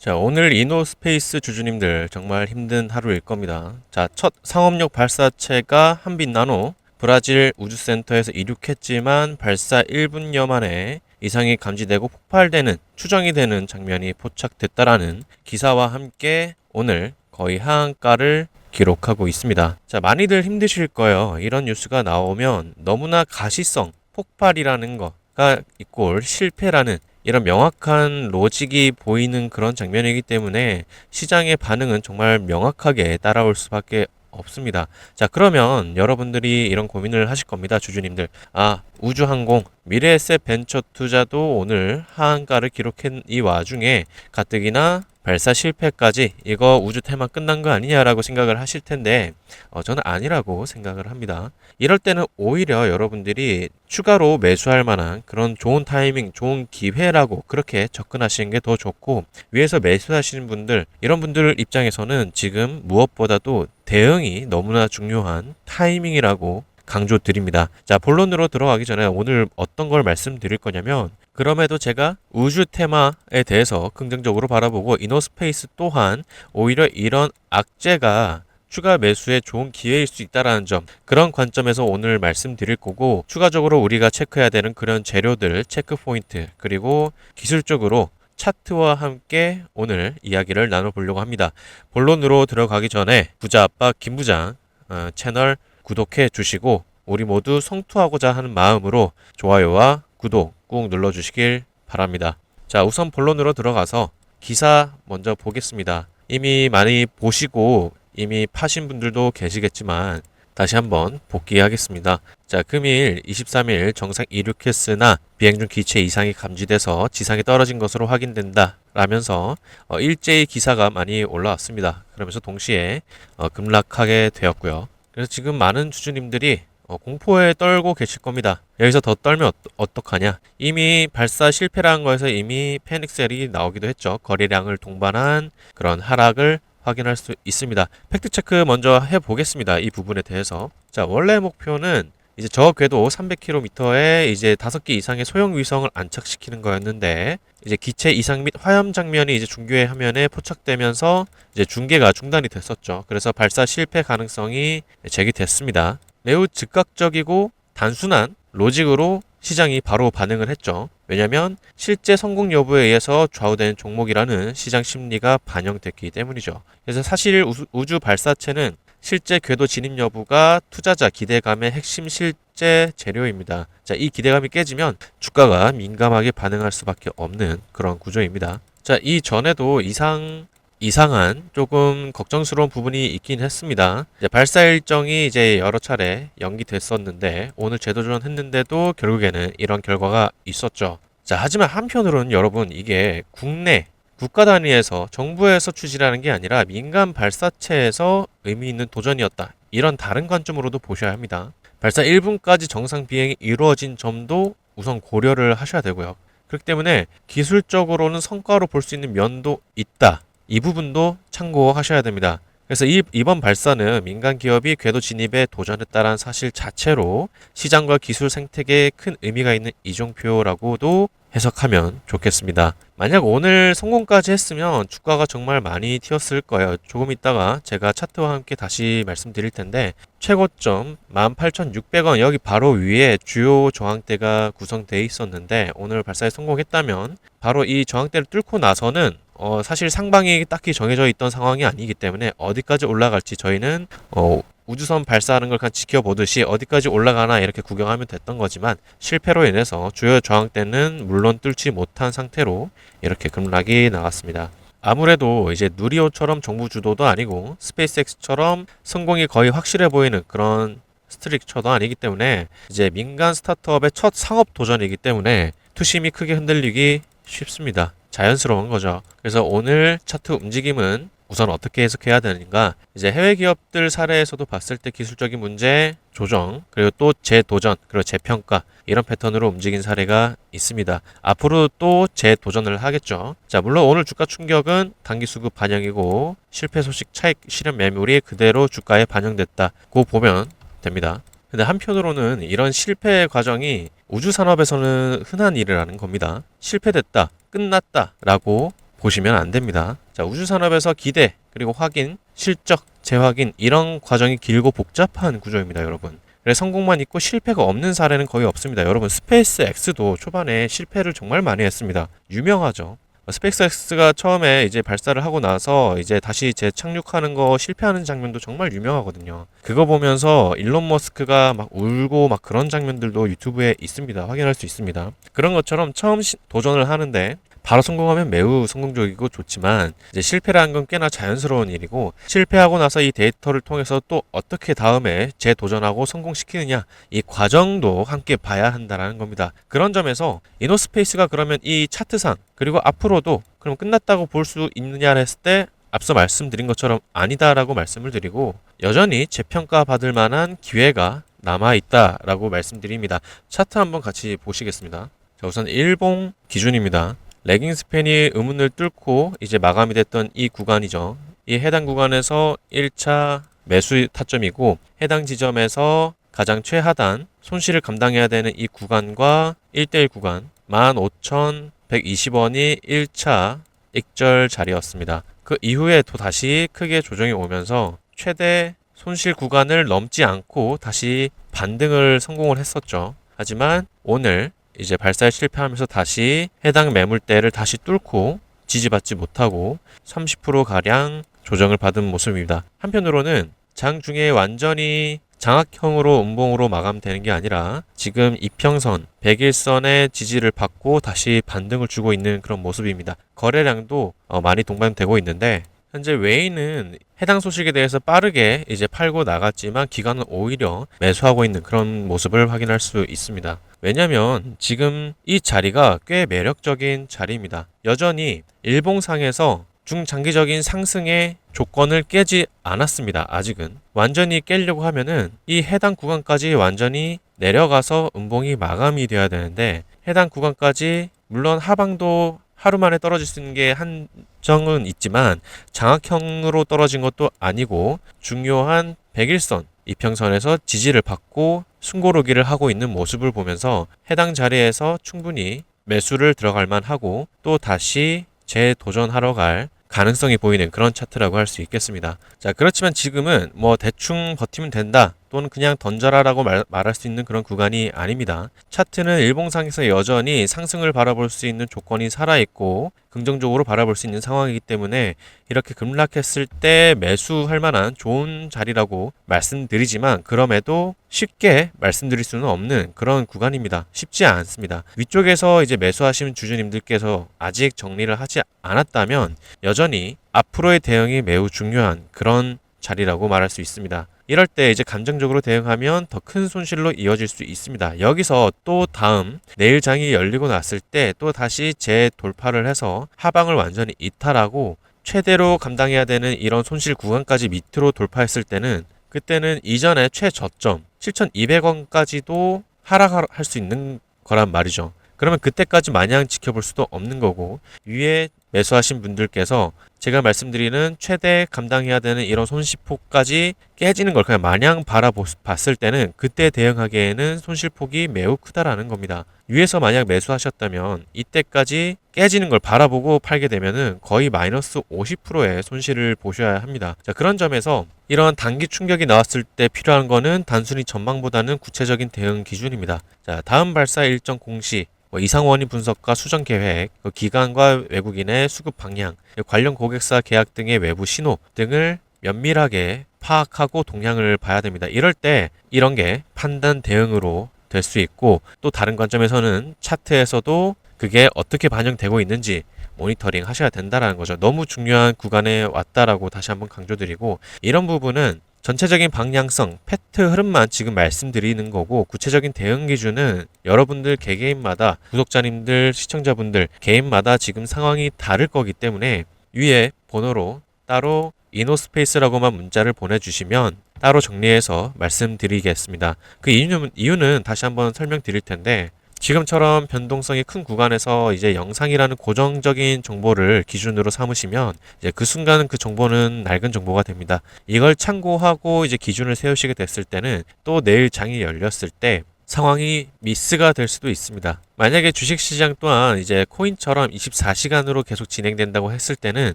자, 오늘 이노스페이스 주주님들 정말 힘든 하루일 겁니다. 자, 첫 상업용 발사체가 한빛 나노 브라질 우주센터에서 이륙했지만 발사 1분여 만에 이상이 감지되고 폭발되는 추정이 되는 장면이 포착됐다라는 기사와 함께 오늘 거의 하한가를 기록하고 있습니다. 자, 많이들 힘드실 거예요. 이런 뉴스가 나오면 너무나 가시성, 폭발이라는 거가 있고 실패라는 이런 명확한 로직이 보이는 그런 장면이기 때문에 시장의 반응은 정말 명확하게 따라올 수밖에 없습니다. 자, 그러면 여러분들이 이런 고민을 하실 겁니다. 주주님들. 아, 우주항공, 미래에셋 벤처 투자도 오늘 하한가를 기록한 이 와중에 가뜩이나 발사 실패까지 이거 우주 테마 끝난 거 아니냐라고 생각을 하실 텐데 어, 저는 아니라고 생각을 합니다. 이럴 때는 오히려 여러분들이 추가로 매수할 만한 그런 좋은 타이밍, 좋은 기회라고 그렇게 접근하시는 게 더 좋고 위에서 매수하시는 분들 이런 분들 입장에서는 지금 무엇보다도 대응이 너무나 중요한 타이밍이라고 강조드립니다. 자, 본론으로 들어가기 전에 오늘 어떤 걸 말씀드릴 거냐면 그럼에도 제가 우주 테마에 대해서 긍정적으로 바라보고 이노스페이스 또한 오히려 이런 악재가 추가 매수에 좋은 기회일 수 있다라는 점 그런 관점에서 오늘 말씀드릴 거고 추가적으로 우리가 체크해야 되는 그런 재료들 체크 포인트 그리고 기술적으로 차트와 함께 오늘 이야기를 나눠보려고 합니다. 본론으로 들어가기 전에 부자 아빠 김 부장 어, 채널 구독해 주시고 우리 모두 성투하고자 하는 마음으로 좋아요와 구독 꾹 눌러주시길 바랍니다. 자, 우선 본론으로 들어가서 기사 먼저 보겠습니다. 이미 많이 보시고 이미 파신 분들도 계시겠지만 다시 한번 복귀하겠습니다. 자, 금일 23일 정상 이륙했으나 비행 중 기체 이상이 감지돼서 지상에 떨어진 것으로 확인된다. 라면서 어, 일제히 기사가 많이 올라왔습니다. 그러면서 동시에 어, 급락하게 되었고요. 그래서 지금 많은 주주님들이 어, 공포에 떨고 계실 겁니다. 여기서 더 떨면 어, 어떡하냐? 이미 발사 실패라는 거에서 이미 패닉셀이 나오기도 했죠. 거래량을 동반한 그런 하락을 확인할 수 있습니다. 팩트 체크 먼저 해보겠습니다. 이 부분에 대해서. 자, 원래 목표는 이제 저 궤도 300km에 이제 다섯 개 이상의 소형 위성을 안착시키는 거였는데 이제 기체 이상 및 화염 장면이 이제 중계의 화면에 포착되면서 이제 중계가 중단이 됐었죠. 그래서 발사 실패 가능성이 제기됐습니다. 매우 즉각적이고 단순한 로직으로 시장이 바로 반응을 했죠. 왜냐하면 실제 성공 여부에 의해서 좌우되는 종목이라는 시장 심리가 반영됐기 때문이죠. 그래서 사실 우주 발사체는 실제 궤도 진입 여부가 투자자 기대감의 핵심 실제 재료입니다. 자, 이 기대감이 깨지면 주가가 민감하게 반응할 수밖에 없는 그런 구조입니다. 자, 이 전에도 이상 이상한 조금 걱정스러운 부분이 있긴 했습니다. 발사 일정이 이제 여러 차례 연기됐었는데 오늘 재도전 했는데도 결국에는 이런 결과가 있었죠. 자, 하지만 한편으로는 여러분 이게 국내 국가 단위에서 정부에서 추진하는 게 아니라 민간 발사체에서 의미 있는 도전이었다. 이런 다른 관점으로도 보셔야 합니다. 발사 1분까지 정상 비행이 이루어진 점도 우선 고려를 하셔야 되고요. 그렇기 때문에 기술적으로는 성과로 볼 수 있는 면도 있다. 이 부분도 참고하셔야 됩니다. 그래서 이, 이번 발사는 민간 기업이 궤도 진입에 도전했다는 사실 자체로 시장과 기술 생태계에 큰 의미가 있는 이종표라고도 해석하면 좋겠습니다. 만약 오늘 성공까지 했으면 주가가 정말 많이 튀었을 거예요. 조금 있다가 제가 차트와 함께 다시 말씀드릴 텐데 최고점 18,600원 여기 바로 위에 주요 저항대가 구성되어 있었는데 오늘 발사에 성공했다면 바로 이 저항대를 뚫고 나서는 어, 사실 상방이 딱히 정해져 있던 상황이 아니기 때문에 어디까지 올라갈지 저희는 어, 우주선 발사하는 걸 그냥 지켜보듯이 어디까지 올라가나 이렇게 구경하면 됐던 거지만 실패로 인해서 주요 저항대는 물론 뚫지 못한 상태로 이렇게 급락이 나왔습니다. 아무래도 이제 누리호처럼 정부 주도도 아니고 스페이스X처럼 성공이 거의 확실해 보이는 그런 스트릭처도 아니기 때문에 이제 민간 스타트업의 첫 상업 도전이기 때문에 투심이 크게 흔들리기 쉽습니다. 자연스러운 거죠. 그래서 오늘 차트 움직임은 우선 어떻게 해석해야 되는가? 이제 해외 기업들 사례에서도 봤을 때 기술적인 문제, 조정, 그리고 또 재도전, 그리고 재평가 이런 패턴으로 움직인 사례가 있습니다. 앞으로 또 재도전을 하겠죠. 자, 물론 오늘 주가 충격은 단기 수급 반영이고 실패 소식 차익 실현 매물이 그대로 주가에 반영됐다. 고 보면 됩니다. 근데 한편으로는 이런 실패 과정이 우주 산업에서는 흔한 일이라는 겁니다. 실패됐다, 끝났다 라고 보시면 안 됩니다. 자, 우주산업에서 기대, 그리고 확인, 실적, 재확인 이런 과정이 길고 복잡한 구조입니다, 여러분. 그래서 성공만 있고 실패가 없는 사례는 거의 없습니다. 여러분, 스페이스 X도 초반에 실패를 정말 많이 했습니다. 유명하죠. 스페이스X가 처음에 이제 발사를 하고 나서 이제 다시 재착륙하는 거 실패하는 장면도 정말 유명하거든요. 그거 보면서 일론 머스크가 막 울고 막 그런 장면들도 유튜브에 있습니다. 확인할 수 있습니다. 그런 것처럼 처음 시- 도전을 하는데 바로 성공하면 매우 성공적이고 좋지만 이제 실패라는 건 꽤나 자연스러운 일이고 실패하고 나서 이 데이터를 통해서 또 어떻게 다음에 재도전하고 성공시키느냐 이 과정도 함께 봐야 한다라는 겁니다. 그런 점에서 이노스페이스가 그러면 이 차트상 그리고 앞으로도 그럼 끝났다고 볼 수 있느냐 했을 때 앞서 말씀드린 것처럼 아니다라고 말씀을 드리고 여전히 재평가 받을 만한 기회가 남아 있다라고 말씀드립니다. 차트 한번 같이 보시겠습니다. 자, 우선 일봉 기준입니다. 레깅 스팬이 의문을 뚫고 이제 마감이 됐던 이 구간이죠. 이 해당 구간에서 1차 매수 타점이고 해당 지점에서 가장 최하단 손실을 감당해야 되는 이 구간과 1대1 구간 15,120원이 1차 익절 자리였습니다. 그 이후에 또 다시 크게 조정이 오면서 최대 손실 구간을 넘지 않고 다시 반등을 성공을 했었죠. 하지만 오늘 이제 발사에 실패하면서 다시 해당 매물대를 다시 뚫고 지지받지 못하고 30% 가량 조정을 받은 모습입니다. 한편으로는 장 중에 완전히 장악형으로 음봉으로 마감되는 게 아니라 지금 이평선 100일선의 지지를 받고 다시 반등을 주고 있는 그런 모습입니다. 거래량도 어, 많이 동반되고 있는데 현재 웨이는 해당 소식에 대해서 빠르게 이제 팔고 나갔지만 기관은 오히려 매수하고 있는 그런 모습을 확인할 수 있습니다. 왜냐면 지금 이 자리가 꽤 매력적인 자리입니다. 여전히 일봉상에서 중장기적인 상승의 조건을 깨지 않았습니다. 아직은 완전히 깨려고 하면은 이 해당 구간까지 완전히 내려가서 음봉이 마감이 돼야 되는데 해당 구간까지 물론 하방도 하루 만에 떨어질 수 있는 게 한정은 있지만 장악형으로 떨어진 것도 아니고 중요한 100일선 이평선에서 지지를 받고 숨고르기를 하고 있는 모습을 보면서 해당 자리에서 충분히 매수를 들어갈 만하고 또 다시 재도전하러 갈 가능성이 보이는 그런 차트라고 할 수 있겠습니다. 자, 그렇지만 지금은 뭐 대충 버티면 된다 또는 그냥 던져라라고 말, 말할 수 있는 그런 구간이 아닙니다. 차트는 일봉상에서 여전히 상승을 바라볼 수 있는 조건이 살아있고 긍정적으로 바라볼 수 있는 상황이기 때문에 이렇게 급락했을 때 매수할 만한 좋은 자리라고 말씀드리지만 그럼에도 쉽게 말씀드릴 수는 없는 그런 구간입니다. 쉽지 않습니다. 위쪽에서 이제 매수하시는 주주님들께서 아직 정리를 하지 않았다면 여전히 앞으로의 대응이 매우 중요한 그런 자리라고 말할 수 있습니다. 이럴 때 이제 감정적으로 대응하면 더 큰 손실로 이어질 수 있습니다. 여기서 또 다음 내일 장이 열리고 났을 때 또 다시 재돌파를 해서 하방을 완전히 이탈하고 최대로 감당해야 되는 이런 손실 구간까지 밑으로 돌파했을 때는 그때는 이전의 최저점 7,200원까지도 하락할 수 있는 거란 말이죠. 그러면 그때까지 마냥 지켜볼 수도 없는 거고 위에 매수하신 분들께서 제가 말씀드리는 최대 감당해야 되는 이런 손실폭까지 깨지는 걸 그냥 마냥 바라봤을 때는 그때 대응하기에는 손실폭이 매우 크다라는 겁니다. 위에서 만약 매수하셨다면 이때까지 깨지는 걸 바라보고 팔게 되면은 거의 마이너스 50%의 손실을 보셔야 합니다. 자, 그런 점에서 이런 단기 충격이 나왔을 때 필요한 거는 단순히 전망보다는 구체적인 대응 기준입니다. 자, 다음 발사 일정 공시 뭐 이상원이 분석과 수정 계획, 그 기관과 외국인의 수급 방향, 관련 고객사 계약 등의 외부 신호 등을 면밀하게 파악하고 동향을 봐야 됩니다. 이럴 때 이런 게 판단 대응으로 될 수 있고 또 다른 관점에서는 차트에서도 그게 어떻게 반영되고 있는지 모니터링 하셔야 된다라는 거죠. 너무 중요한 구간에 왔다라고 다시 한번 강조드리고 이런 부분은 전체적인 방향성, 팩트 흐름만 지금 말씀드리는 거고 구체적인 대응 기준은 여러분들 개개인마다 구독자님들, 시청자분들 개인마다 지금 상황이 다를 거기 때문에 위에 번호로 따로 이노스페이스라고만 문자를 보내주시면 따로 정리해서 말씀드리겠습니다. 그 이유는, 이유는 다시 한번 설명드릴 텐데 지금처럼 변동성이 큰 구간에서 이제 영상이라는 고정적인 정보를 기준으로 삼으시면 이제 그 순간 그 정보는 낡은 정보가 됩니다. 이걸 참고하고 이제 기준을 세우시게 됐을 때는 또 내일 장이 열렸을 때 상황이 미스가 될 수도 있습니다. 만약에 주식시장 또한 이제 코인처럼 24시간으로 계속 진행된다고 했을 때는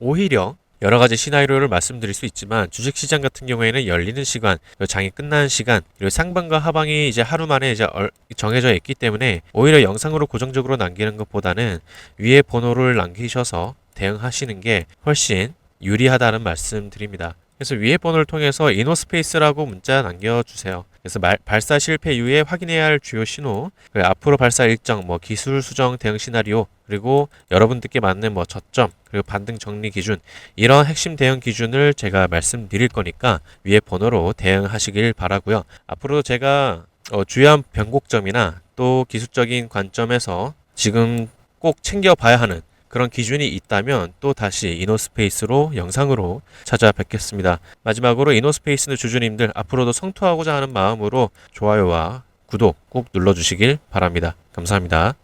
오히려 여러 가지 시나리오를 말씀드릴 수 있지만 주식시장 같은 경우에는 열리는 시간, 장이 끝나는 시간, 그리고 상방과 하방이 이제 하루 만에 이제 얼- 정해져 있기 때문에 오히려 영상으로 고정적으로 남기는 것보다는 위에 번호를 남기셔서 대응하시는 게 훨씬 유리하다는 말씀드립니다. 그래서 위에 번호를 통해서 이노스페이스라고 문자 남겨주세요. 그래서 말- 발사 실패 이후에 확인해야 할 주요 신호, 앞으로 발사 일정, 뭐 기술 수정 대응 시나리오, 그리고 여러분들께 맞는 뭐 저점, 그리고 반등 정리 기준 이런 핵심 대응 기준을 제가 말씀드릴 거니까 위에 번호로 대응하시길 바라고요. 앞으로 제가 어, 주요한 변곡점이나 또 기술적인 관점에서 지금 꼭 챙겨봐야 하는 그런 기준이 있다면 또 다시 이노스페이스로 영상으로 찾아뵙겠습니다. 마지막으로 이노스페이스는 주주님들 앞으로도 성투하고자 하는 마음으로 좋아요와 구독 꼭 눌러주시길 바랍니다. 감사합니다.